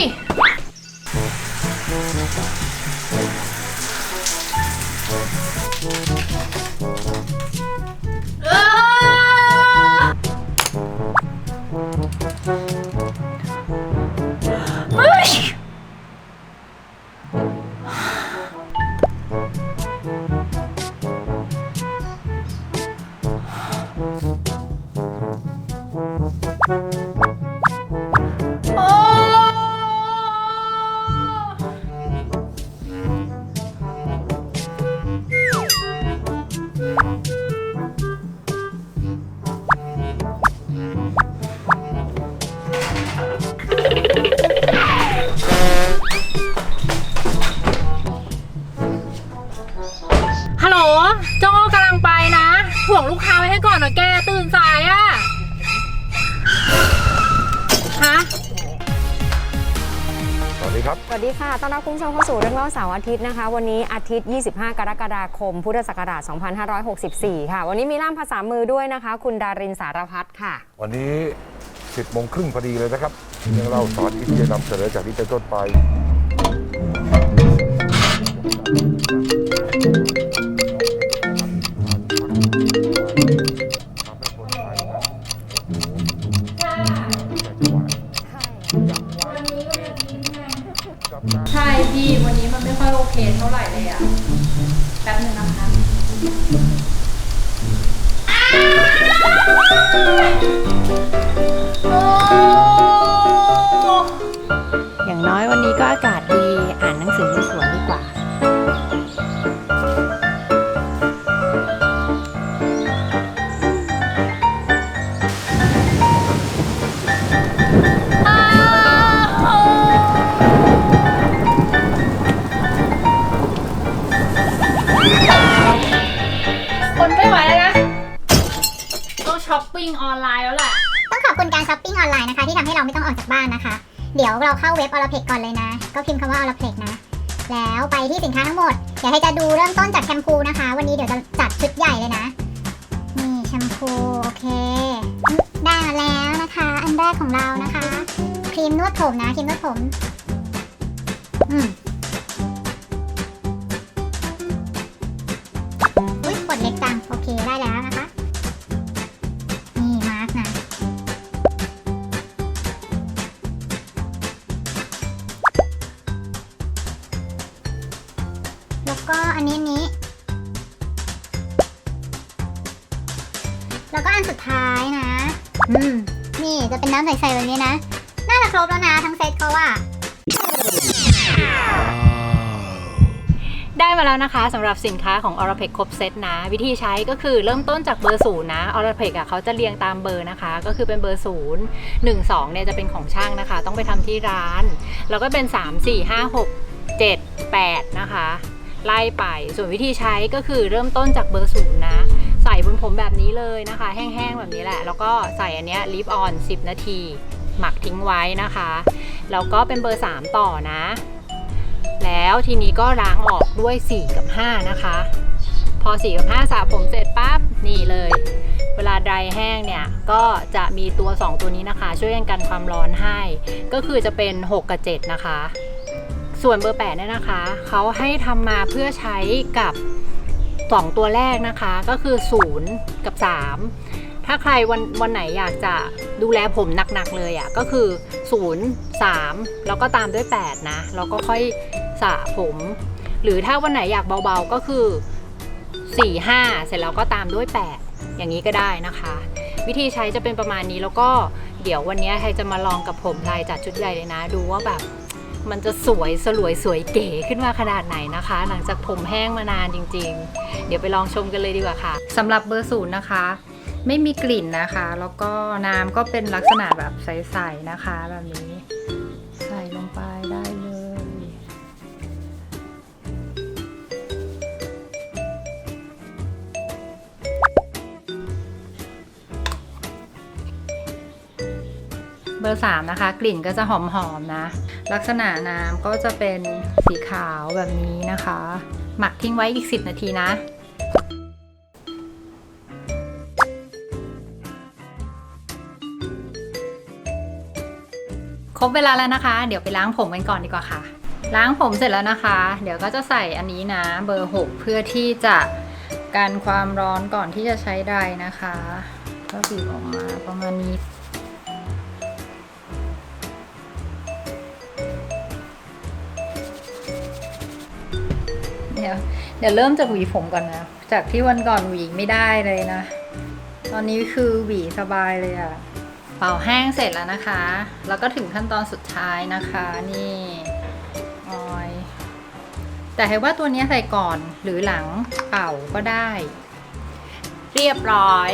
Thank you. สวัสดีค่ะ ต้อนรับคุณผู้ชมเข้าสู่เรื่องเล่าเสาร์อาทิตย์นะคะ วันนี้อาทิตย์ 25 กรกฎาคม พุทธศักราช 2564 ค่ะ วันนี้มีล่ามภาษามือด้วยนะคะ คุณดารินสารพัฒน์ค่ะ วันนี้ 10โมงครึ่งพอดีเลยนะครับเรื่องเล่าสาอาทิตย์จะนำเสนอจากนี้เป็นต้นไป ใช่พี่วันนี้มันไม่ค่อยโอเคเท่าไหร่เลยอะแป๊บนึงนะคะอ ช้อปปิ้งออนไลน์แล้วแหละ ต้องขอบคุณการช้อปปิ้งออนไลน์นะคะ ที่ทำให้เราไม่ต้องออกจากบ้านนะคะ เดี๋ยวเราเข้าเว็บออลเพกก่อนเลยนะ ก็พิมพ์คำว่าออลเพกนะ แล้วไปที่สินค้าทั้งหมด เดี๋ยวให้จะดูเริ่มต้นจากแชมพูนะคะ วันนี้เดี๋ยวจะจัดชุดใหญ่เลยนะ นี่แชมพูโอเค ได้มาแล้วนะคะ อันแรกของเรานะคะ ครีมนวดผมนะครีมนวดผม อืม ก็อันนี้อันนี้ แล้วก็อันสุดท้ายนะ อืม นี่จะเป็นน้ำใสๆแบบนี้นะ น่าจะครบแล้วนะทั้งเซตเขาอะได้มาแล้วนะคะสำหรับสินค้าของ o r a p e c ครบเซตนะ วิธีใช้ก็คือเริ่มต้นจากเบอร์ศูนย์นะ o r a p e c อะเขาจะเรียงตามเบอร์นะคะ ก็คือเป็นเบอร์ศูนย์หนึ่งสองเนี่ยจะเป็นของช่างนะคะ ต้องไปทำที่ร้าน แล้วก็เป็น 3 4 5 6 7 8 นะคะ ไล่ไป ส่วนวิธีใช้ก็คือเริ่มต้นจากเบอร์ศูนย์นะ ใส่บนผมแบบนี้เลยนะคะ แห้งๆแบบนี้แหละ แล้วก็ใส่อันเนี้ยลิปออน 10 นาที หมักทิ้งไว้นะคะ แล้วก็เป็นเบอร์ 3 ต่อนะ แล้วทีนี้ก็ล้างออกด้วย 4 กับ 5 นะคะ พอ 4 กับ 5สระผมเสร็จปั๊บนี่เลย เวลาดร์แห้งเนี่ยก็จะมีตัว 2 ตัวนี้นะคะ ช่วยกันกันความร้อนให้ ก็คือจะเป็น 6 กับ 7 นะคะ ส่วนเบอร์8เนี่ยนะคะ เขาให้ทำมาเพื่อใช้กับ 2 ตัวแรกนะคะ ก็คือ 0 กับ 3 ถ้าใครวันวันไหนอยากจะดูแลผมหนักๆเลยอะ่ะ ก็คือ 0 3 แล้วก็ตามด้วย 8 นะ แล้วก็ค่อยสระผม หรือถ้าวันไหนอยากเบาๆก็คือ 4 5 เสร็จแล้วก็ตามด้วย 8 อย่างนี้ก็ได้นะคะ วิธีใช้จะเป็นประมาณนี้แล้วก็เดี๋ยววันนี้ไทยจะมาลองกับผมลายจัดชุดใหญ่เลยนะ ดูว่าแบบ มันจะสวยสลวยสวยเก๋ขึ้นมาขนาดไหนนะคะ หลังจากผมแห้งมานานจริง ๆ เดี๋ยวไปลองชมกันเลยดีกว่าค่ะสำหรับเบอร์ศูนย์นะคะ ไม่มีกลิ่นนะคะ แล้วก็น้ำก็เป็นลักษณะแบบใสๆนะคะแบบนี้ เบอร์ 3 นะคะ กลิ่นก็จะหอมๆนะ ลักษณะน้ำก็จะเป็นสีขาวแบบนี้นะคะ หมักทิ้งไว้อีก 10 นาทีนะครบเวลาแล้วนะคะ เดี๋ยวไปล้างผมกันก่อนดีกว่าค่ะ ล้างผมเสร็จแล้วนะคะ เดี๋ยวก็จะใส่อันนี้นะเบอร์ 6 เพื่อที่จะกันความร้อนก่อนที่จะใช้ไดนะคะ ก็บีบออกมาประมาณนี้ เดี๋ยวเริ่มจากหวีผมก่อนนะ จากที่วันก่อนหวีไม่ได้เลยนะ ตอนนี้คือหวีสบายเลยอะเป่าแห้งเสร็จแล้วนะคะ แล้วก็ถึงขั้นตอนสุดท้ายนะคะนี่ออยแต่ให้ว่าตัวนี้ใส่ก่อนหรือหลังเป่าก็ได้ เรียบร้อย